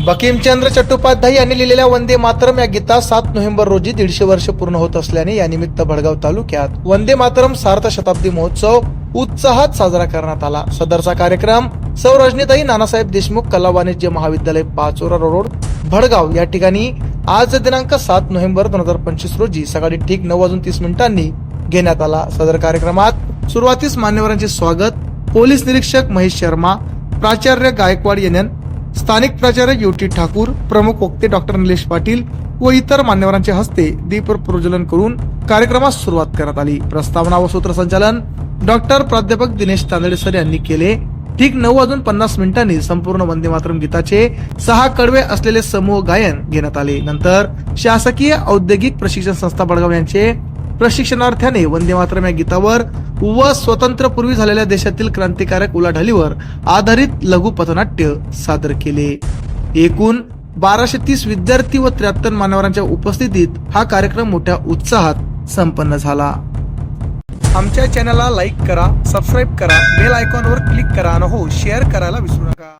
बकीमचंद्र चट्टोपाध्याय यांनी लिहिलेल्या वंदे मातरम या गीता सात नोव्हेंबर रोजी दीडशे वर्ष पूर्ण होत असल्याने या निमित्त भडगाव तालुक्यात वंदे मातरम सार्थ शताब्दी महोत्सव उत्साहात साजरा करण्यात आला. सदरचा कार्यक्रम सौ रजनीताई नानासाहेब देशमुख कला वाणिज्य महाविद्यालय पाचोरा रोड भडगाव. या ठिकाणी आज दिनांक सात नोव्हेंबर दोन हजार पंचवीस रोजी सकाळी ठीक नऊ वाजून तीस मिनिटांनी घेण्यात आला. सदर कार्यक्रमात सुरुवातीस मान्यवरांचे स्वागत पोलीस निरीक्षक महेश शर्मा प्राचार्य गायकवाड येनन स्थानिक प्राचार्य युटी ठाकूर प्रमुख वक्ते डॉक्टर निलेश पाटील व इतर मान्यवरांच्या हस्ते दीप प्रज्वलन करून कार्यक्रमास सुरुवात करण्यात आली. प्रस्तावना व सूत्रसंचालन डॉक्टर प्राध्यापक दिनेश तांदळे सर यांनी केले. ठीक नऊ वाजून पन्नास मिनिटांनी संपूर्ण वंदे मातरम गीताचे सहा कडवे असलेले समूह गायन घेण्यात आले. नंतर शासकीय औद्योगिक प्रशिक्षण संस्था बडगाव यांचे प्रशिक्षणार्थ्याने वंदे मातरम या गीतावर व स्वतंत्रपूर्वी झालेल्या देशातील क्रांतिकारक उलाढालीवर आधारित लघु पथनाट्य सादर केले. एकूण बाराशे तीस विद्यार्थी व त्र्याहत्तर मान्यवरांच्या उपस्थितीत हा कार्यक्रम मोठ्या उत्साहात संपन्न झाला. आमच्या चॅनलला लाईक करा सबस्क्राईब करा बेल आयकॉनवर क्लिक करा आणि हो शेअर करायला विसरू नका.